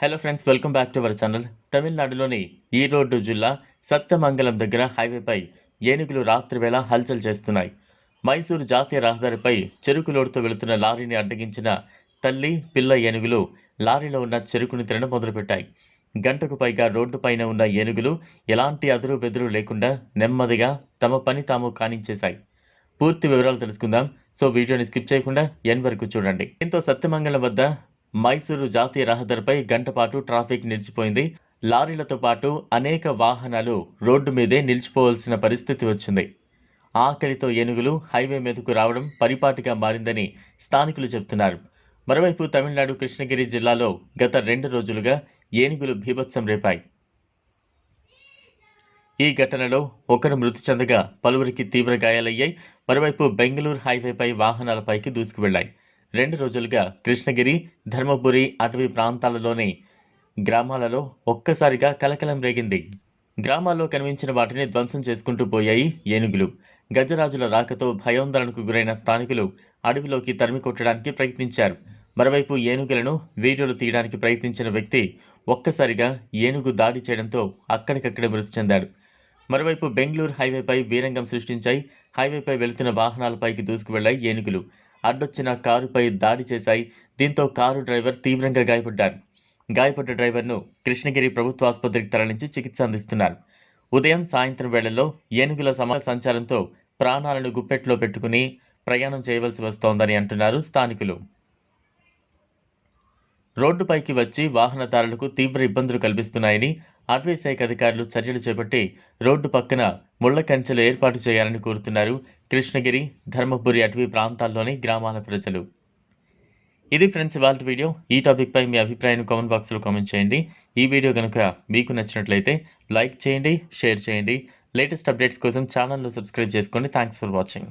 Hello friends welcome back to our channel తమిళనాడులోని ఈరోడ్డు జిల్లా సత్యమంగళం దగ్గర హైవేపై ఏనుగులు రాత్రివేళ హల్చల్ చేస్తున్నాయి మైసూరు జాతీయ రహదారిపై చెరుకు లోడుతో వెళుతున్న లారీని అడ్డగించిన తల్లి పిల్ల ఏనుగులు లారీలో ఉన్న చెరుకుని తినడం మొదలుపెట్టాయి గంటకు పైగా రోడ్డుపైన ఉన్న ఏనుగులు ఎలాంటి అదురు బెదురు లేకుండా నెమ్మదిగా తమ పని తాము కానించేశాయి. పూర్తి వివరాలు తెలుసుకుందాం. సో వీడియోని స్కిప్ చేయకుండా ఎన్ వరకు చూడండి. దీంతో సత్యమంగళం వద్ద మైసూరు జాతీయ రహదారిపై గంటపాటు ట్రాఫిక్ నిలిచిపోయింది. లారీలతో పాటు అనేక వాహనాలు రోడ్డు మీదే నిలిచిపోవాల్సిన పరిస్థితి వచ్చింది. ఆకలితో ఏనుగులు హైవే మీదకు రావడం పరిపాటిగా మారిందని స్థానికులు చెబుతున్నారు. మరోవైపు తమిళనాడు కృష్ణగిరి జిల్లాలో గత రెండు రోజులుగా ఏనుగులు భీభత్సం రేపాయి. ఈ ఘటనలో ఒకరు మృతి చెందగా పలువురికి తీవ్ర గాయాలయ్యాయి. మరోవైపు బెంగళూరు హైవేపై వాహనాలపైకి దూసుకువెళ్ళాయి రెండు రోజులుగా కృష్ణగిరి ధర్మపురి అటవీ ప్రాంతాలలోని గ్రామాలలో ఒక్కసారిగా కలకలం రేగింది. గ్రామాల్లో కనిపించిన వాటిని ధ్వంసం చేసుకుంటూ పోయాయి ఏనుగులు. గజరాజుల రాకతో భయాందోళనకు గురైన స్థానికులు అడవిలోకి తరిమి కొట్టడానికి ప్రయత్నించారు. మరోవైపు ఏనుగులను వీడియోలు తీయడానికి ప్రయత్నించిన వ్యక్తి ఒక్కసారిగా ఏనుగు దాడి చేయడంతో అక్కడికక్కడే మృతి చెందాడు. మరోవైపు బెంగళూరు హైవేపై వీరంగం సృష్టించాయి. హైవేపై వెళుతున్న వాహనాలపైకి దూసుకువెళ్ళాయి ఏనుగులు. అడ్డొచ్చిన కారుపై దాడి చేశాయి. దీంతో కారు డ్రైవర్ తీవ్రంగా గాయపడ్డారు గాయపడ్డ డ్రైవర్ను కృష్ణగిరి ప్రభుత్వ ఆసుపత్రికి తరలించి చికిత్స అందిస్తున్నారు. ఉదయం సాయంత్రం వేళల్లో ఏనుగుల సమాజ సంచారంతో ప్రాణాలను గుప్పెట్లో పెట్టుకుని ప్రయాణం చేయవలసి వస్తోందని అంటున్నారు స్థానికులు. రోడ్డుపైకి వచ్చి వాహనదారులకు తీవ్ర ఇబ్బందులు కల్పిస్తున్నాయని అటవీ శాఖ అధికారులు చర్యలు చేపట్టి రోడ్డు పక్కన ముళ్ళ కంచెలు ఏర్పాటు చేయాలని కోరుతున్నారు. కృష్ణగిరి ధర్మపురి అటవీ ప్రాంతాల్లోని గ్రామాల ప్రజలు. ఇది ఫ్రెండ్స్ ఇవాళ వీడియో. ఈ టాపిక్పై మీ అభిప్రాయాన్ని కామెంట్ బాక్స్లో కామెంట్ చేయండి. ఈ వీడియో కనుక మీకు నచ్చినట్లయితే లైక్ చేయండి షేర్ చేయండి. లేటెస్ట్ అప్డేట్స్ కోసం ఛానల్ను సబ్స్క్రైబ్ చేసుకోండి. Thanks for watching.